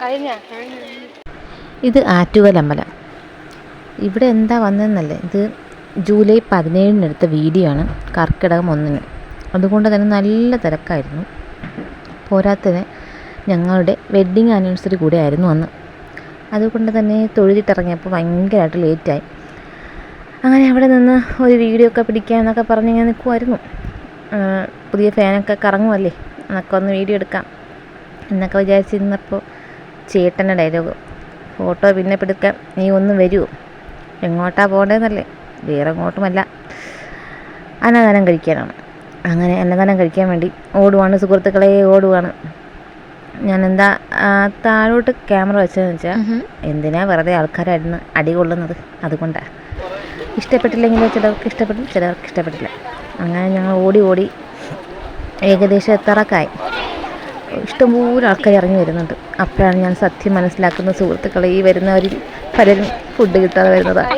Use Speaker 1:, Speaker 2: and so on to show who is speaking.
Speaker 1: കഴിഞ്ഞ?
Speaker 2: ഇത് ആറ്റുകലമ്പലം ഇവിടെ എന്താ വന്നതെന്നല്ലേ? ഇത് ജൂലൈ പതിനേഴിനെടുത്ത വീഡിയോ ആണ്. കർക്കിടകം ഒന്നിന്. അതുകൊണ്ട് തന്നെ നല്ല തിരക്കായിരുന്നു. പോരാത്തതിന് ഞങ്ങളുടെ വെഡ്ഡിങ് ആനിവേഴ്സറി കൂടെ ആയിരുന്നു അന്ന്. അതുകൊണ്ട് തന്നെ തൊഴുതിട്ടിറങ്ങിയപ്പോൾ ഭയങ്കരമായിട്ട് ലേറ്റായി അങ്ങനെ അവിടെ നിന്ന് ഒരു വീഡിയോ ഒക്കെ പിടിക്കാമെന്നൊക്കെ പറഞ്ഞ് ഞാൻ നിൽക്കുമായിരുന്നു പുതിയ ഫാനൊക്കെ കറങ്ങുമല്ലേ എന്നൊക്കെ ഒന്ന് വീഡിയോ എടുക്കാം. എന്നൊക്കെ വിചാരിച്ചിരുന്നപ്പോൾ ചേട്ടന്റെ ഡയലോഗ് ഫോട്ടോ പിന്നെ പെടുക്കാം നീ ഒന്ന് വരുമോ എങ്ങോട്ടാ പോകേണ്ടതെന്നല്ലേ? വേറെ എങ്ങോട്ടുമല്ല. അന്നദാനം കഴിക്കാനാണ്. അങ്ങനെ അന്നദാനം കഴിക്കാൻ വേണ്ടി ഓടുവാണ്. സുഹൃത്തുക്കളെ ഓടുവാണ്. ഞാൻ എന്താ താഴോട്ട് ക്യാമറ വെച്ചതെന്ന് വെച്ചാൽ എന്തിനാ വെറുതെ ആൾക്കാരായിരുന്നു അടി കൊള്ളുന്നത്? അതുകൊണ്ടാണ് ഇഷ്ടപ്പെട്ടില്ലെങ്കിൽ ചിലർക്ക് ഇഷ്ടപ്പെട്ടു ചിലർക്ക് ഇഷ്ടപ്പെട്ടില്ല അങ്ങനെ ഞങ്ങൾ ഓടി ഓടി ഏകദേശം എത്താറൊക്കെയായി ഇഷ്ടംപോലെ ആൾക്കാർ ഇറങ്ങി വരുന്നുണ്ട്. അപ്പോഴാണ് ഞാൻ സത്യം മനസ്സിലാക്കുന്ന സുഹൃത്തുക്കളെ ഈ വരുന്നവരിൽ പലരും ഫുഡ് കിട്ടാതെ വരുന്നതാണ്